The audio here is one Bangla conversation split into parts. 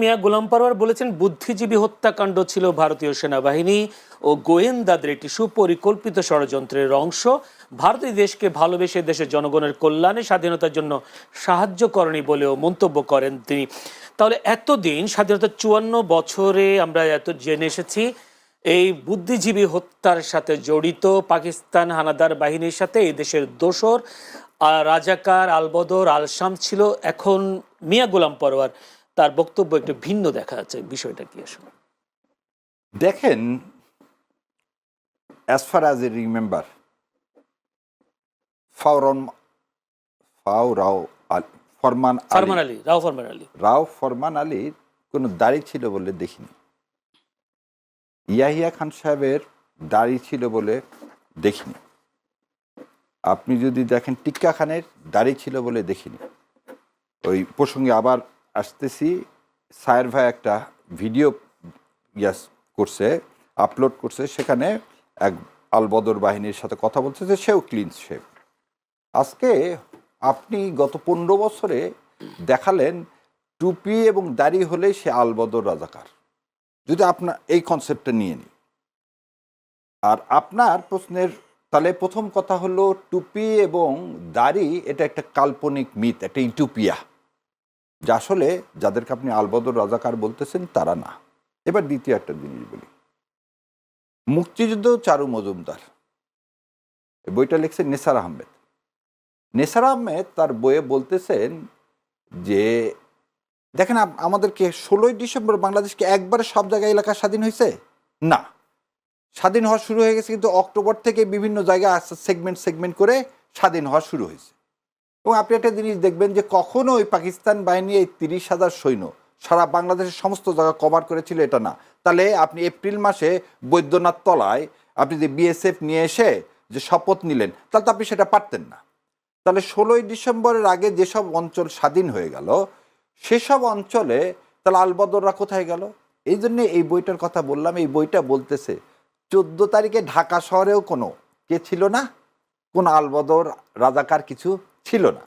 মিয়া গোলাম পারওয়ার বলেছেন, বুদ্ধিজীবী হত্যাকাণ্ড ছিল ভারতীয় সেনাবাহিনী ও গোয়েন্দাদের একটি সুপরিকল্পিত ষড়যন্ত্রের অংশ। ভারত এই দেশকে ভালোবেসে দেশের জনগণের কল্যাণে, স্বাধীনতার জন্য সাহায্য করেনি বলেও মন্তব্য করেন তিনি। তাহলে এতদিন স্বাধীনতার চুয়ান্ন বছরে আমরা এত জেনে এসেছি, এই বুদ্ধিজীবী হত্যার সাথে জড়িত পাকিস্তান হানাদার বাহিনীর সাথে এই দেশের দোসর রাজাকার আলবদর আলশাম ছিল, এখন মিয়া গোলাম পরোয়ার। তার বক্তব্য একটু ভিন্ন দেখা যাচ্ছে বিষয়টা কি আসলে? দেখেন as far as I remember ফাওরন ফাও রাও আল- ফরমান ফরমান আলী আলী রাও ফরমান আলী রাও ফরমান আলীর কোনো দাড়ি ছিল বলে দেখিনি। ইয়াহিয়া খান সাহেবের দাড়ি ছিল বলে দেখিনি। আপনি যদি দেখেন টিক্কা খানের দাড়ি ছিল বলে দেখিনি। ওই প্রসঙ্গে আবার আসতেছি। সায়ের ভাই একটা ভিডিও, ইয়াস, করছে, আপলোড করছে, সেখানে এক আলবদর বাহিনীর সাথে কথা বলছে যে সেও ক্লিন শেপ আজকে আপনি গত পনেরো বছরে দেখালেন টুপি এবং দাড়ি হলেই সে আলবদর রাজাকার। যদি আপনার এই কনসেপ্টটা নিয়ে নিই। আর আপনার প্রশ্নের, তাহলে প্রথম কথা হলো টুপি এবং দাড়ি, এটা একটা কাল্পনিক মিথ একটা ইটুপিয়া যা আসলে যাদেরকে আপনি আলবদর রাজাকার বলতেছেন, তারা না। এবার দ্বিতীয় একটা জিনিস বলি। মুক্তিযুদ্ধ চারু মজুমদার। বইটা লিখছেন নেসার আহমেদ। নেসার আহমেদ তার বইয়ে বলতেছেন যে, দেখেন আমাদেরকে ষোলোই ডিসেম্বর বাংলাদেশকে একবারে সব জায়গায় এলাকা স্বাধীন হয়েছে? না। স্বাধীন হওয়া শুরু হয়ে গেছে কিন্তু অক্টোবর থেকে বিভিন্ন জায়গায় সেগমেন্ট সেগমেন্ট করে স্বাধীন হওয়া শুরু হয়েছে। এবং আপনি একটা জিনিস দেখবেন যে কখনো ওই পাকিস্তান বাহিনী এই তিরিশ হাজার সৈন্য সারা বাংলাদেশের সমস্ত জায়গা কভার করেছিল, এটা না। তাহলে আপনি এপ্রিল মাসে বৈদ্যনাথ তলায় আপনি যে বিএসএফ নিয়ে এসে যে শপথ নিলেন, তাহলে তো আপনি সেটা পারতেন না। তাহলে ষোলোই ডিসেম্বরের আগে যেসব অঞ্চল স্বাধীন হয়ে গেল, সেসব অঞ্চলে তাহলে আলবদররা কোথায় গেল? এই জন্যে এই বইটার কথা বললাম, এই বইটা বলতেছে, চোদ্দ তারিখে ঢাকা শহরেও কোনো কে ছিল না? কোনো আলবদর, রাজাকার কিছু? ছিল না।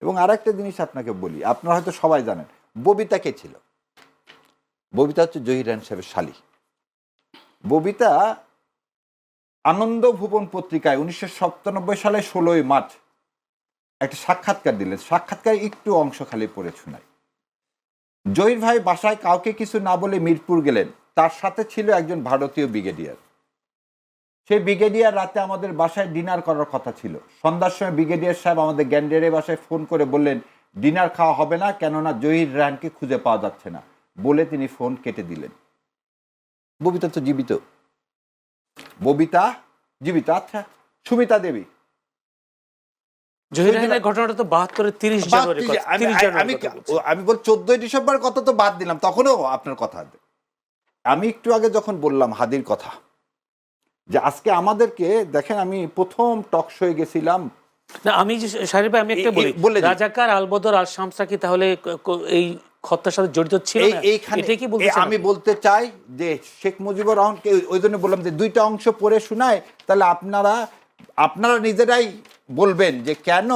এবং আরেকটা জিনিস আপনাকে বলি, আপনারা হয়তো সবাই জানেন, ববিতা কে ছিল? ববিতা হচ্ছে জহিরান সাহেবের শালী। ববিতা আনন্দ ভুবন পত্রিকায় উনিশশো সাতানব্বই সালে ষোলোই মার্চ একটা সাক্ষাৎকার দিলেন। সাক্ষাৎকার একটু অংশ খালি পড়ে শোনাই। জহির ভাই বাসায় কাউকে কিছু না বলে মিরপুর গেলেন। তার সাথে ছিল একজন ভারতীয় ব্রিগেডিয়ার। সেই ব্রিগেডিয়ার রাতে আমাদের বাসায় ডিনার করার কথা ছিল। সন্ধ্যার সময় ব্রিগেডিয়ার সাহেব আমাদের গ্যান্ডেরের বাসায় ফোন করে বললেন ডিনার খাওয়া হবে না কেননা জহির রায়নকে খুঁজে পাওয়া যাচ্ছে না। বলে তিনি ফোন কেটে দিলেন। ববিতা তো জীবিত। ববিতা? জীবিত আচ্ছা। সুমিতা দেবী। জহির ঘটনাটা তো জানুয়ারি আমি বল চোদ্দই ডিসেম্বর কথা তো বাদ দিলাম তখনও আপনার কথা আমি একটু আগে যখন বললাম হাদির কথা যে আজকে আমাদেরকে দেখেন আমি প্রথম টক শোয়ে গেছিলাম। না আমি ভাই আমি একটা বলি। রাজাকার আলবদর আর শামসা কি তাহলে এই হত্যার সাথে জড়িত ছিল এই এইখানে কি বলতে আমি বলতে চাই যে শেখ মুজিবুর রহমানকে ওই- জন্য বললাম যে দুইটা অংশ পড়ে শোনায় তাহলে আপনারা আপনারা নিজেরাই বলবেন যে কেন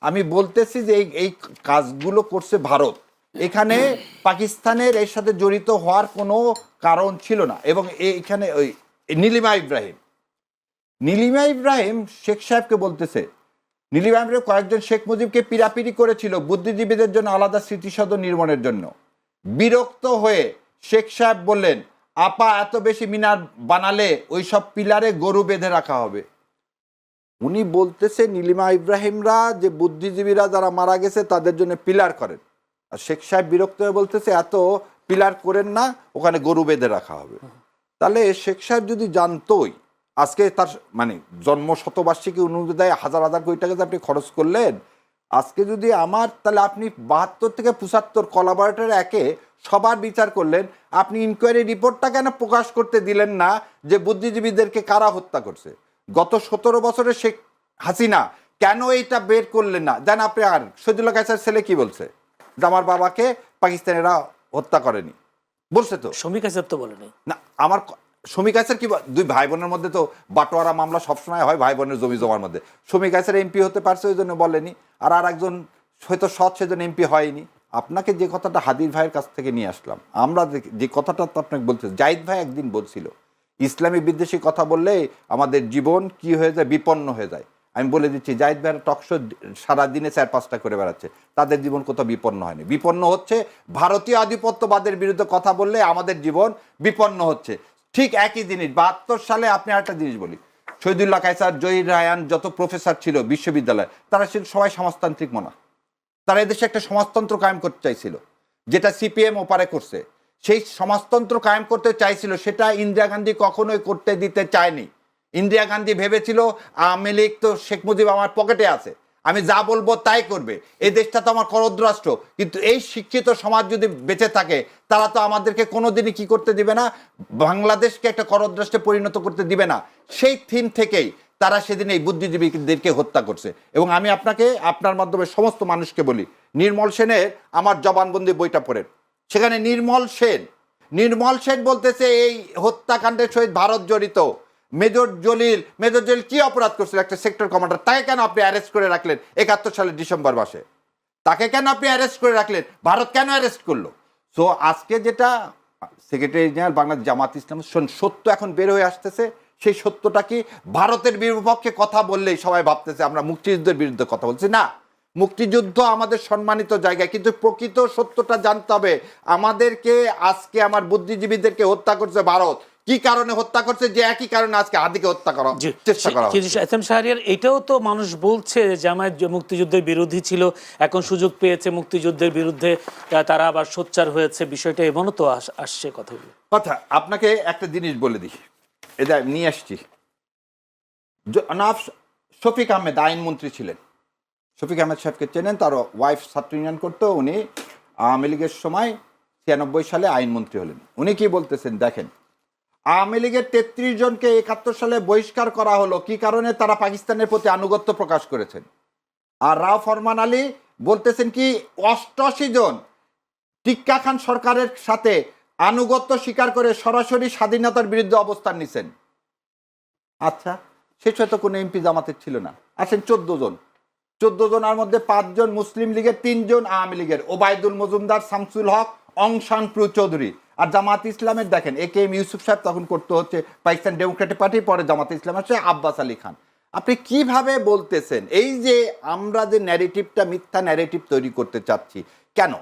আমি বলতেছি যে এই এই কাজগুলো করছে ভারত। এখানে পাকিস্তানের এর সাথে জড়িত হওয়ার কোনো কারণ ছিল না। এবং এইখানে ওই নীলিমা ইব্রাহিম। নীলিমা ইব্রাহিম শেখ সাহেবকে বলতেছে, নীলিমা ইব্রাহিম কয়েকজন শেখ মুজিবকে পিরাপিরি করেছিল বুদ্ধিজীবীদের জন্য আলাদা স্মৃতিসৌধ নির্মাণের জন্য। বিরক্ত হয়ে শেখ সাহেব বললেন, আপা, এত বেশি মিনার বানালে ওই সব পিলারে গরু বেঁধে রাখা হবে। উনি বলতেছে, নীলিমা ইব্রাহিমরা যে বুদ্ধিজীবীরা যারা মারা গেছে তাদের জন্য পিলার করেন। আর শেখ সাহেব বিরক্ত হয়ে বলতেছে, এত পিলার করেন না, ওখানে গরু বেঁধে রাখা হবে। তাহলে শেখ সাহেব যদি জানতোই, আজকে তার মানে জন্ম শতবার্ষিকী অনুদায় হাজার হাজার কোটি টাকা আপনি খরচ করলেন, আজকে যদি আমার, তাহলে আপনি বাহাত্তর থেকে পঁচাত্তর কলাবরেটর একে সবার বিচার করলেন, আপনি ইনকোয়ারি রিপোর্টটা কেন প্রকাশ করতে দিলেন না যে বুদ্ধিজীবীদেরকে কারা হত্যা করছে? গত সতেরো বছরে শেখ হাসিনা কেন এইটা বের করলেন না? জান আপনি আর সজিউল্লাহ কায়সার ছেলে কি বলছে? যে আমার বাবাকে পাকিস্তানিরা হত্যা করেনি। বলছে তো। শ্রমিক আসাদ তো বলেনি। না আমার শ্রমিক আইসের কি দুই ভাই বোনের মধ্যে তো বাটোয়ারা মামলা সবসময় হয় ভাই বোনের জমি জমার মধ্যে। শ্রমিক আইসের এমপি হতে পারছে ওই জন্য বলেনি। আর আর একজন হয়তো সৎ সেজন্য এমপি হয়নি। আপনাকে যে কথাটা হাদির ভাইয়ের কাছ থেকে নিয়ে আসলাম আমরা যে- যে কথাটা তো আপনাকে বলতে জাহিদ ভাই একদিন বলছিল ইসলামী বিদ্বেষী কথা বললে আমাদের জীবন কি হয়ে যায় বিপন্ন হয়ে যায়। আমি বলে দিচ্ছি, জাহিদ ভাইয়ের টকশো সারাদিনে চার, পাঁচটা করে বেড়াচ্ছে। তাদের জীবন কোথাও বিপন্ন হয়নি। বিপন্ন হচ্ছে, ভারতীয় আধিপত্যবাদের বিরুদ্ধে কথা বললে আমাদের জীবন বিপন্ন হচ্ছে। ঠিক একই জিনিস, বাহাত্তর সালে আপনি একটা জিনিস বলি। শহীদুল্লাহ কায়সার জহির রায়ান যত প্রফেসর ছিল বিশ্ববিদ্যালয়ে, তারা ছিল সবাই সমাজতান্ত্রিক মনা তারা এদেশে একটা সমাজতন্ত্র কায়েম করতে চাইছিল, যেটা সিপিএম ওপারে করছে। সেই সমাজতন্ত্র কায়েম করতে চাইছিল, সেটা ইন্দিরা গান্ধী কখনোই করতে দিতে চায়নি। ইন্দিরা গান্ধী ভেবেছিল, আওয়ামী লীগ তো শেখ মুজিব আমার পকেটে আছে। আমি যা বলব তাই করবে। এই দেশটা তো আমার করদ্রাষ্ট্র কিন্তু এই শিক্ষিত সমাজ যদি বেঁচে থাকে, তারা তো আমাদেরকে কোনোদিনই কি করতে দিবে না? বাংলাদেশকে একটা করদ্রাষ্ট্রে পরিণত করতে দিবে না। সেই থিম থেকেই তারা সেদিন এই বুদ্ধিজীবীদেরকে হত্যা করছে। এবং আমি আপনাকে, আপনার মাধ্যমে সমস্ত মানুষকে বলি, নির্মল সেনের আমার জবানবন্দি বইটা পড়েন। সেখানে নির্মল সেন নির্মল সেন বলতেছে, এই হত্যাকাণ্ডের সহিত ভারত জড়িত। মেজর জলিল মেজর জলিল কি অপরাধ করছিল একটা সেক্টর কমান্ডার তাকে কেন আপনি অ্যারেস্ট করে রাখলেন একাত্তর সালের ডিসেম্বর মাসে? তাকে কেন আপনি অ্যারেস্ট করে রাখলেন? ভারত কেন অ্যারেস্ট করল? সো আজকে যেটা সেক্রেটারি জেনারেল বাংলাদেশ জামাত ইসলাম সত্য এখন বের হয়ে আসতেছে, সেই সত্যটা কি ভারতের বিপক্ষে কথা বললেই সবাই ভাবতেছে আমরা মুক্তিযুদ্ধের বিরুদ্ধে কথা বলছি? না, মুক্তিযুদ্ধ আমাদের সম্মানিত জায়গায় কিন্তু প্রকৃত সত্যটা জানতে হবে। আমাদেরকে, আজকে আমার বুদ্ধিজীবীদেরকে হত্যা করছে ভারত। কি কারণে হত্যা করছে? যে একই কারণে আজকে হাদিকে হত্যা করা চেষ্টা করা কিন্তু হচ্ছে। এস এম শাহরিয়ার এটাও তো মানুষ বলছে যে জামায়াত মুক্তিযুদ্ধের বিরোধী ছিল এখন সুযোগ পেয়েছে মুক্তিযুদ্ধের বিরুদ্ধে তারা আবার সোচ্চার হয়েছে বিষয়টা এমনও তো আসছে কথাগুলো। কথা আপনাকে একটা জিনিস বলে দিই। এটা নিয়ে আসছি। জনাব শফিক আহমেদ আইনমন্ত্রী ছিলেন। শফিক আহমেদ সাহেবকে চেনেন তার ওয়াইফ ছাত্র ইউনিয়ন করতো উনি আওয়ামী লীগের সময় ছিয়ানব্বই সালে আইনমন্ত্রী হলেন। উনি কি বলতেছেন দেখেন আওয়ামী লীগের তেত্রিশ জনকে একাত্তর সালে বহিষ্কার করা হলো। কি কারণে? তারা পাকিস্তানের প্রতি আনুগত্য প্রকাশ করেছেন। আর রাও ফরমান আলী বলতেছেন কি, অষ্টআশি জন টিক্কা খান সরকারের সাথে আনুগত্য স্বীকার করে সরাসরি স্বাধীনতার বিরুদ্ধে অবস্থান নিছেন। আচ্ছা শেষ হয়তো কোনো এমপি জামাতের ছিল না। আছেন চোদ্দ জন। চোদ্দ জনের মধ্যে পাঁচজন মুসলিম লীগের তিনজন আওয়ামী লীগের। ওবায়দুল মজুমদার, শামসুল হক অংশান প্রু চৌধুরী। আর জামাত ইসলামের দেখেন, এ কে এম ইউসুফ সাহেব তখন করতে হচ্ছে পাকিস্তান ডেমোক্রেটিক পার্টি, পরে জামাত ইসলাম আছে আব্বাস আলী খান। আপনি কীভাবে বলতেছেন, এই যে আমরা যে ন্যারেটিভটা মিথ্যা ন্যারেটিভ তৈরি করতে চাচ্ছি, কেন?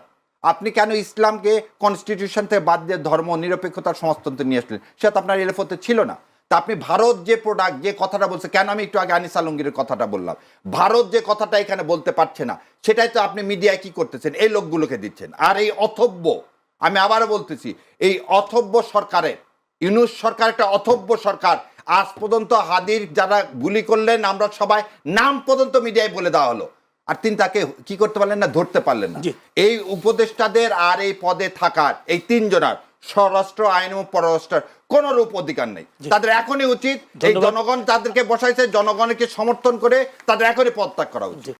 আপনি কেন ইসলামকে কনস্টিটিউশন থেকে বাদ দিয়ে ধর্ম, নিরপেক্ষতার সমাজতন্ত্র নিয়ে আসলেন? সেটা আপনার এলএফতে ছিল না। তা আপনি ভারত যে প্রোডাক্ট যে কথাটা বলছে, কেন আমি একটু আগে আনিস আলমগীরের কথাটা বললাম? ভারত যে কথাটা এখানে বলতে পারছে না, সেটাই তো আপনি মিডিয়ায় কি করতেছেন? এই লোকগুলোকে দিচ্ছেন। আর এই অথব্য আমি আবারও বলতেছি এই অথব্য সরকারের ইউনুস সরকার একটা অথব্য সরকার। আজ পর্যন্ত হাদির যারা গুলি করলেন আমরা সবাই নাম পর্যন্ত মিডিয়ায় বলে দেওয়া হলো। আর তিনি তাকে কি করতে পারলেন না ধরতে পারলেন না। এই উপদেষ্টাদের আর এই পদে থাকার এই তিনজনার স্বরাষ্ট্র আইন এবং পররাষ্ট্রের কোন রূপ অধিকার নেই। তাদের এখনই উচিত এই জনগণ তাদেরকে বসাইছে জনগণকে সমর্থন করে তাদের এখনই পদত্যাগ করা উচিত।